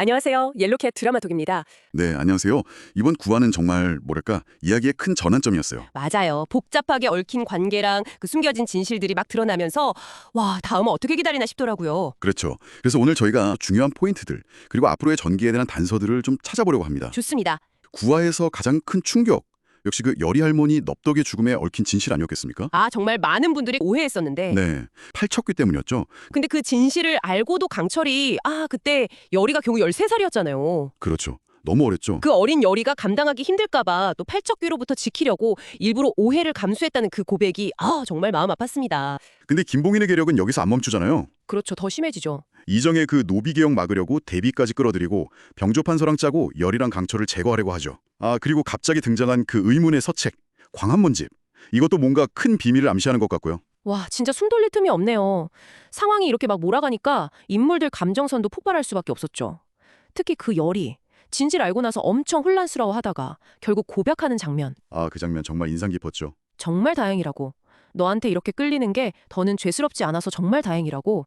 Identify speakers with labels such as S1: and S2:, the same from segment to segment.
S1: 안녕하세요. 옐로캣 드라마톡입니다.
S2: 네, 안녕하세요. 이번 구화는 정말 뭐랄까 이야기의 큰 전환점이었어요.
S1: 맞아요. 복잡하게 얽힌 관계랑 그 숨겨진 진실들이 막 드러나면서 와 다음은 어떻게 기다리나 싶더라고요.
S2: 그렇죠. 그래서 오늘 저희가 중요한 포인트들 그리고 앞으로의 전기에 대한 단서들을 좀 찾아보려고 합니다.
S1: 좋습니다.
S2: 구화에서 가장 큰 충격 역시 그 여리 할머니 넙덕의 죽음에 얽힌 진실 아니었겠습니까?
S1: 아 정말 많은 분들이 오해했었는데
S2: 네, 팔척귀 때문이었죠.
S1: 근데 그 진실을 알고도 강철이 아 그때 여리가 겨우 13살이었잖아요.
S2: 그렇죠. 너무 어렸죠.
S1: 그 어린 여리가 감당하기 힘들까봐 또 팔척귀로부터 지키려고 일부러 오해를 감수했다는 그 고백이 아 정말 마음 아팠습니다.
S2: 근데 김봉인의 계력은 여기서 안 멈추잖아요.
S1: 그렇죠. 더 심해지죠.
S2: 이정의 그 노비 개혁 막으려고 대비까지 끌어들이고 병조판서랑 짜고 열이랑 강철을 제거하려고 하죠. 아 그리고 갑자기 등장한 그 의문의 서책 광한문집 이것도 뭔가 큰 비밀을 암시하는 것 같고요.
S1: 와, 진짜 숨 돌릴 틈이 없네요. 상황이 이렇게 막 몰아가니까 인물들 감정선도 폭발할 수밖에 없었죠. 특히 그 열이 진실 알고 나서 엄청 혼란스러워 하다가 결국 고백하는 장면.
S2: 아 그 장면 정말 인상 깊었죠.
S1: 정말 다행이라고. 너한테 이렇게 끌리는 게 더는 죄스럽지 않아서 정말 다행이라고.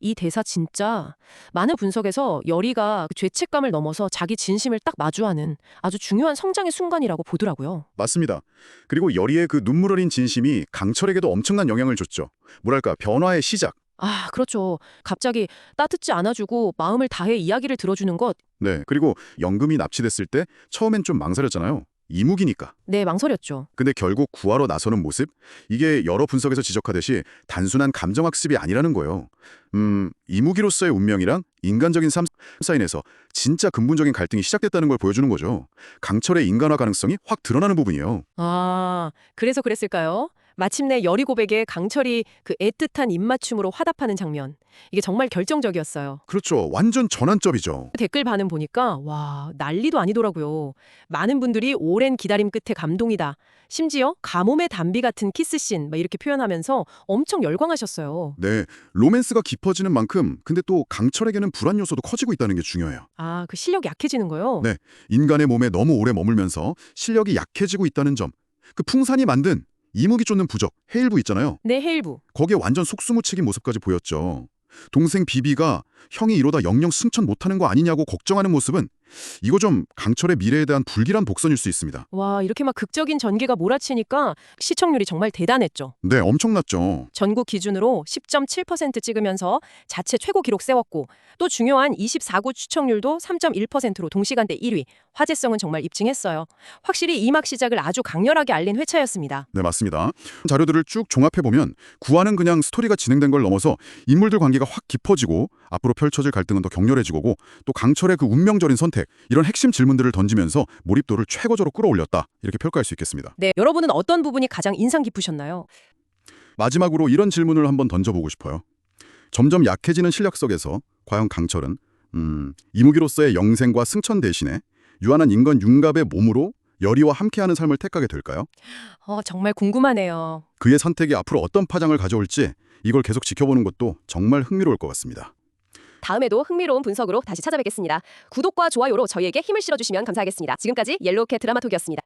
S1: 이 대사 진짜 많은 분석에서 열이가 그 죄책감을 넘어서 자기 진심을 딱 마주하는 아주 중요한 성장의 순간이라고 보더라고요.
S2: 맞습니다. 그리고 열이의 그 눈물 어린 진심이 강철에게도 엄청난 영향을 줬죠. 뭐랄까 변화의 시작.
S1: 아, 그렇죠. 갑자기 따뜻지 않아주고 마음을 다해 이야기를 들어주는 것
S2: 네 그리고 연금이 납치됐을 때 처음엔 좀 망설였잖아요. 이무기니까.
S1: 네, 망설였죠.
S2: 근데 결국 구하러 나서는 모습? 이게 여러 분석에서 지적하듯이 단순한 감정학습이 아니라는 거예요. 음, 이무기로서의 운명이랑 인간적인 삶 사이에서 진짜 근본적인 갈등이 시작됐다는 걸 보여주는 거죠. 강철의 인간화 가능성이 확 드러나는 부분이에요.
S1: 아, 그래서 그랬을까요? 마침내 열이 고백에 강철이 그 애틋한 입맞춤으로 화답하는 장면. 이게 정말 결정적이었어요.
S2: 그렇죠. 완전 전환점이죠.
S1: 댓글 반응 보니까 와, 난리도 아니더라고요. 많은 분들이 오랜 기다림 끝에 감동이다. 심지어 가뭄의 단비 같은 키스씬 막 이렇게 표현하면서 엄청 열광하셨어요.
S2: 네, 로맨스가 깊어지는 만큼 근데 또 강철에게는 불안 요소도 커지고 있다는 게 중요해요.
S1: 아, 그 실력이 약해지는 거요?
S2: 네. 인간의 몸에 너무 오래 머물면서 실력이 약해지고 있다는 점. 그 풍산이 만든 이무기 쫓는 부적, 헤일부 있잖아요.
S1: 네, 헤일부.
S2: 거기에 완전 속수무책인 모습까지 보였죠. 동생 비비가 형이 이러다 영영 승천 못하는 거 아니냐고 걱정하는 모습은 이거 좀 강철의 미래에 대한 불길한 복선일 수 있습니다.
S1: 와, 이렇게 막 극적인 전개가 몰아치니까 시청률이 정말 대단했죠.
S2: 네, 엄청났죠.
S1: 전국 기준으로 10.7% 찍으면서 자체 최고 기록 세웠고 또 중요한 24구 추천율도 3.1%로 동시간대 1위. 화제성은 정말 입증했어요. 확실히 이막 시작을 아주 강렬하게 알린 회차였습니다.
S2: 네, 맞습니다. 자료들을 쭉 종합해보면 구화는 그냥 스토리가 진행된 걸 넘어서 인물들 관계가 확 깊어지고 앞으로 펼쳐질 갈등은 더 격렬해지고 또 강철의 그 운명적인 선택 이런 핵심 질문들을 던지면서 몰입도를 최고조로 끌어올렸다 이렇게 평가할 수 있겠습니다.
S1: 네, 여러분은 어떤 부분이 가장 인상 깊으셨나요?
S2: 마지막으로 이런 질문을 한번 던져보고 싶어요. 점점 약해지는 실력 속에서 과연 강철은 음, 이무기로서의 영생과 승천 대신에 유한한 인간 윤갑의 몸으로 열이와 함께하는 삶을 택하게 될까요?
S1: 어, 정말 궁금하네요.
S2: 그의 선택이 앞으로 어떤 파장을 가져올지 이걸 계속 지켜보는 것도 정말 흥미로울 것 같습니다.
S1: 다음에도 흥미로운 분석으로 다시 찾아뵙겠습니다. 구독과 좋아요로 저희에게 힘을 실어주시면 감사하겠습니다. 지금까지 옐로우캣 드라마톡이었습니다.